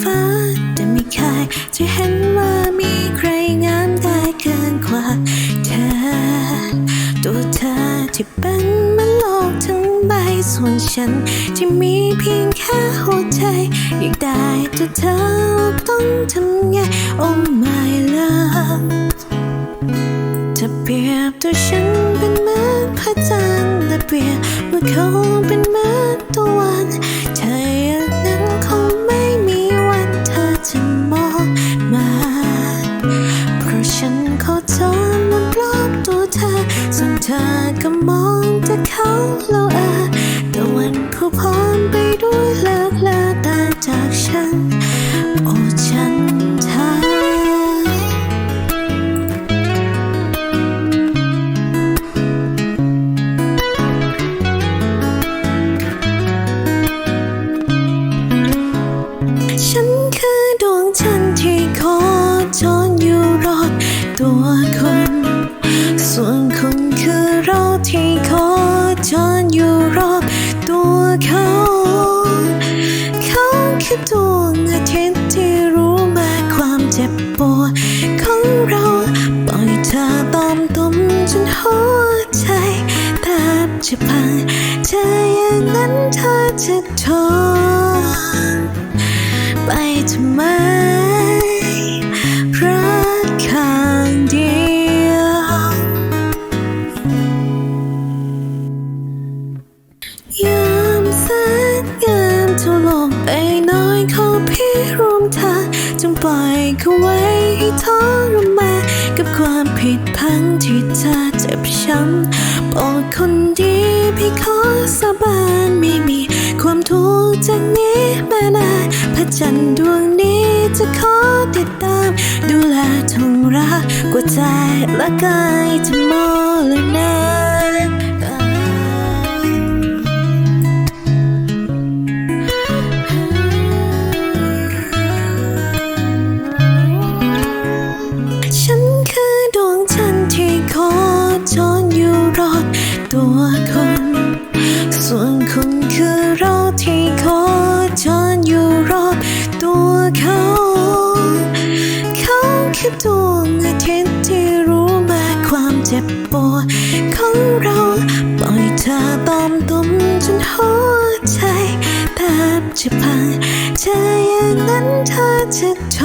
ฟ้า แต่ไม่เคยจะเห็นว่ามีใครงามได้เกินกว่าเธอ ตัวเธอที่เป็นมันโลกทั้งใบส่วนฉัน ที่มีเพียงแค่หัวใจอยากได้แต่เธอต้องทำไง Oh my love จะเปรียบตัวฉันเป็นเหมือนพระจันทร์และเปรียบว่าเขาเป็นเหมือนตะวั ขอเธอมันรอบตัวเธอส่วนเธอก็มองแต่เขาแล้วเออ ตัวคุณ ส่วนคุณคือเราที่โคจรอยู่รอบตัวเขา เขาคือดวงอาทิตย์ที่รู้มาความเจ็บปวดของเราปล่อยเธอตอมตุมจนหัวใจแทบจะพังเธออย่างนั้นเธอจะทนไปทำไม ยามแสนงามเท่าลกใบน้อยเขอพี่ร่วมทางจงปล่อยเขาไว้ให้ทรมานกับความผิดพลังที่เธอเจ็บช้ำโปรดคนดีพี่ขอสาบานไม่มีความทุกข์จากนี้แม้นานพระจันทร์ดวงนี้จะขอติดตาม ดูแลทงรักกว่าใจและกายจะมอง ตัวคุณส่วนคุณคือเราที่โคจรอยู่รอบตัวเขา เขาคือดวงอาทิตย์ที่รู้มาความเจ็บปวดของเราปล่อยเธอตอมตุมจนหัวใจแทบจะพังเธออย่างนั้นเธอจะท